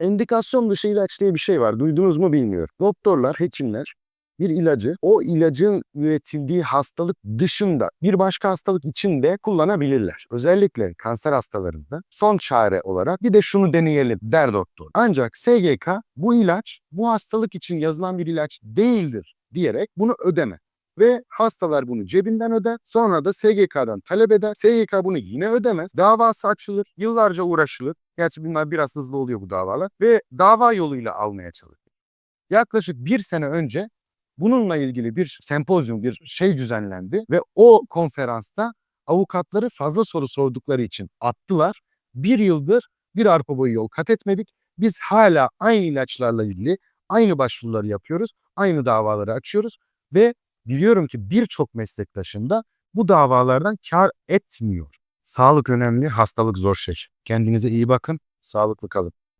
Endikasyon dışı ilaç diye bir şey var. Duydunuz mu bilmiyorum. Doktorlar, hekimler bir ilacı o ilacın üretildiği hastalık dışında bir başka hastalık için de kullanabilirler. Özellikle kanser hastalarında son çare olarak bir de şunu deneyelim der doktor. Ancak SGK bu ilaç bu hastalık için yazılan bir ilaç değildir diyerek bunu ödeme. Ve hastalar bunu cebinden öder. Sonra da SGK'dan talep eder. SGK bunu yine ödemez. Davası açılır. Yıllarca uğraşılır. Gerçi bunlar biraz hızlı oluyor bu davalar. Ve dava yoluyla almaya çalışılır. Yaklaşık bir sene önce bununla ilgili bir sempozyum, bir şey düzenlendi. Ve o konferansta avukatları fazla soru sordukları için attılar. Bir yıldır bir arpa boyu yol kat etmedik. Biz hala aynı ilaçlarla ilgili aynı başvuruları yapıyoruz. Aynı davaları açıyoruz. Ve biliyorum ki birçok meslektaşım da bu davalardan kar etmiyor. Sağlık önemli, hastalık zor şey. Kendinize iyi bakın, sağlıklı kalın.